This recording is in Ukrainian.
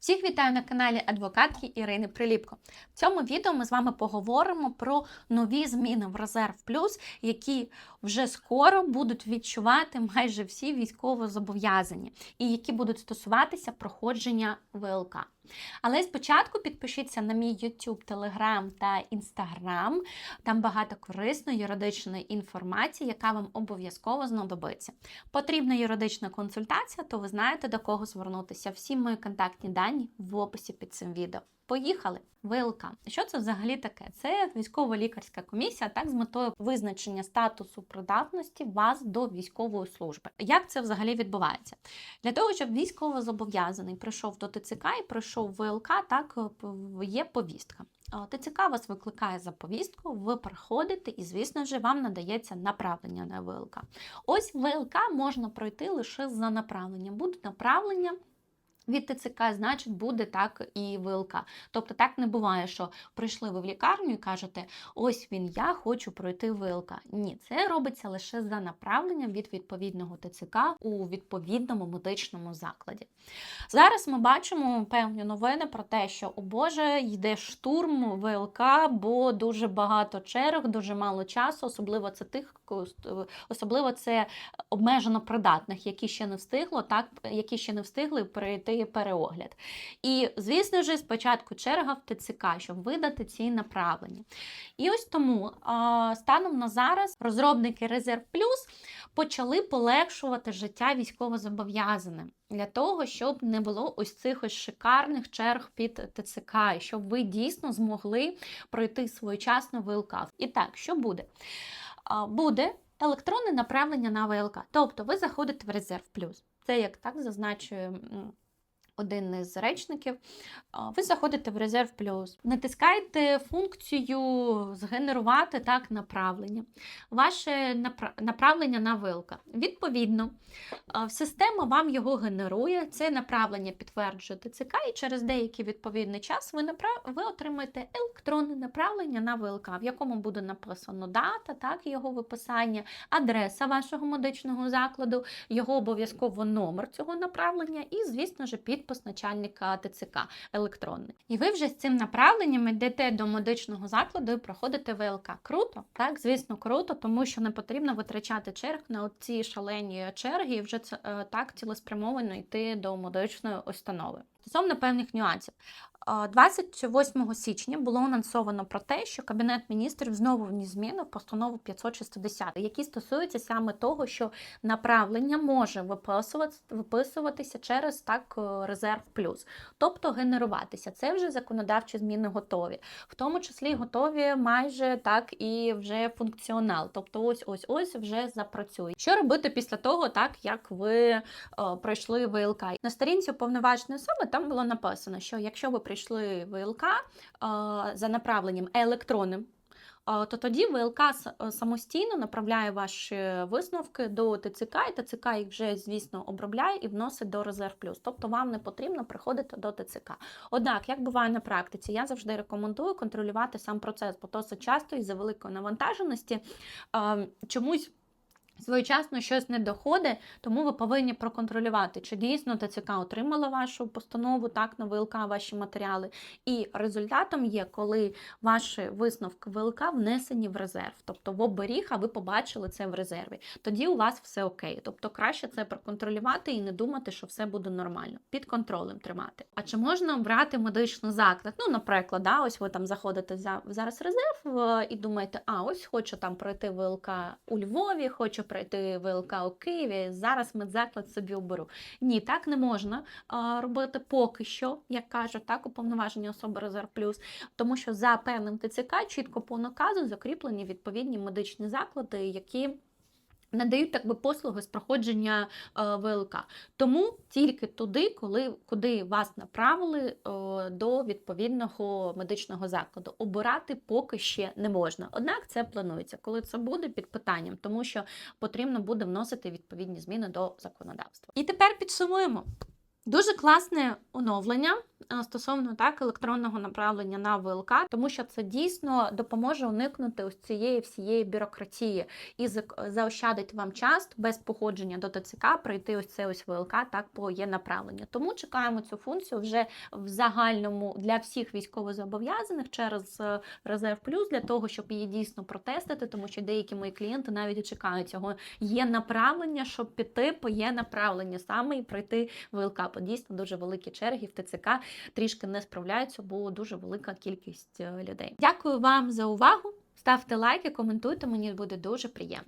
Всіх вітаю на каналі адвокатки Ірини Приліпко. В цьому відео ми з вами поговоримо про нові зміни в Резерв Плюс, які вже скоро будуть відчувати майже всі військовозобов'язані, і які будуть стосуватися проходження ВЛК. Але спочатку підпишіться на мій YouTube, Telegram та Instagram. Там багато корисної юридичної інформації, яка вам обов'язково знадобиться. Потрібна юридична консультація, то ви знаєте до кого звернутися. Всі мої контактні дані в описі під цим відео. Поїхали! ВЛК. Що це взагалі таке? Це військово-лікарська комісія, так з метою визначення статусу придатності вас до військової служби. Як це взагалі відбувається? Для того, щоб військовозобов'язаний прийшов до ТЦК і пройшов ВЛК, так є повістка. ТЦК вас викликає за повістку, ви приходите, і, звісно ж, вам надається направлення на ВЛК. Ось ВЛК можна пройти лише за направленням. Буде направлення. Від ТЦК, значить, буде так і ВЛК. Тобто так не буває, що прийшли ви в лікарню і кажете, ось він, я хочу пройти ВЛК. Ні, це робиться лише за направленням від відповідного ТЦК у відповідному медичному закладі. Зараз ми бачимо певні новини про те, що, о Боже, йде штурм ВЛК, бо дуже багато черг, дуже мало часу, особливо це тих, особливо це обмежено придатних, які ще не встигло, так, які ще не встигли пройти переогляд. І, звісно ж, спочатку черга в ТЦК, щоб видати ці направлення. І ось тому станом на зараз розробники Резерв Плюс почали полегшувати життя військовозобов'язаним для того, щоб не було ось цих ось шикарних черг під ТЦК, і щоб ви дійсно змогли пройти своєчасно ВЛК. І так, що буде? Буде електронне направлення на ВЛК. Тобто ви заходите в Резерв Плюс. Це як так зазначує один із речників, ви заходите в резерв плюс, натискаєте функцію згенерувати так направлення, ваше направлення на вилка. Відповідно, система вам його генерує, це направлення підтверджує ТЦК, і через деякий відповідний час ви направ... ви отримаєте електронне направлення на ВЛК, в якому буде написано дата, так, його виписання, адреса вашого медичного закладу, його обов'язково номер цього направлення, і, звісно ж, підпис підпис начальника ТЦК електронний. І ви вже з цим направленням йдете до медичного закладу і проходите ВЛК. Круто? Так, звісно, круто, тому що не потрібно витрачати черг на ці шалені черги і вже це так цілеспрямовано йти до медичної установи. Стосовно певних нюансів. 28 січня було анонсовано про те, що Кабінет міністрів знову вніс зміни в постанову 560, які стосуються саме того, що направлення може виписуватися через так е, резерв плюс, тобто генеруватися. Це вже законодавчі зміни готові, в тому числі готові майже так і вже функціонал. Тобто, ось ось ось вже запрацює. Що робити після того, так як ви о, е, пройшли ВЛК? На сторінці уповноваженої особи там було написано, що якщо ви прийшли ВЛК за направленням електронним, то тоді ВЛК самостійно направляє ваші висновки до ТЦК, і ТЦК їх вже, звісно, обробляє і вносить до резерв плюс. Тобто вам не потрібно приходити до ТЦК. Однак, як буває на практиці, я завжди рекомендую контролювати сам процес, бо досить часто із за великої навантаженості чомусь. Своєчасно щось не доходить, тому ви повинні проконтролювати, чи дійсно ТЦК отримала вашу постанову, так, на ВЛК ваші матеріали. І результатом є, коли ваші висновки ВЛК внесені в резерв, тобто в оберіг, а ви побачили це в резерві. Тоді у вас все окей. Тобто краще це проконтролювати і не думати, що все буде нормально. Під контролем тримати. А чи можна обрати медичний заклад? Ну, наприклад, да, ось ви там заходите за зараз резерв е, і думаєте, а ось хочу там пройти ВЛК у Львові, хочу пройти ВЛК у Києві. Зараз медзаклад собі оберу. Ні, так не можна робити поки що, як кажуть, так, уповноважені особи Резерв Плюс, тому що за певним ТЦК чітко по наказу закріплені відповідні медичні заклади, які Надають так би послуги з проходження е, ВЛК. Тому тільки туди, коли, куди вас направили е, до відповідного медичного закладу. Обирати поки ще не можна. Однак це планується, коли це буде під питанням, тому що потрібно буде вносити відповідні зміни до законодавства. І тепер підсумуємо. Дуже класне оновлення стосовно так електронного направлення на ВЛК, тому що це дійсно допоможе уникнути ось цієї всієї бюрократії і заощадить вам час без походження до ТЦК пройти ось це ось ВЛК так по є направлення. Тому чекаємо цю функцію вже в загальному для всіх військовозобов'язаних через е, резерв плюс для того, щоб її дійсно протестити, тому що деякі мої клієнти навіть і чекають цього. Є направлення, щоб піти по є направлення саме і пройти ВЛК. Бо дійсно дуже великі черги в ТЦК трішки не справляються, бо дуже велика кількість е, людей. Дякую вам за увагу. Ставте лайки, коментуйте, мені буде дуже приємно.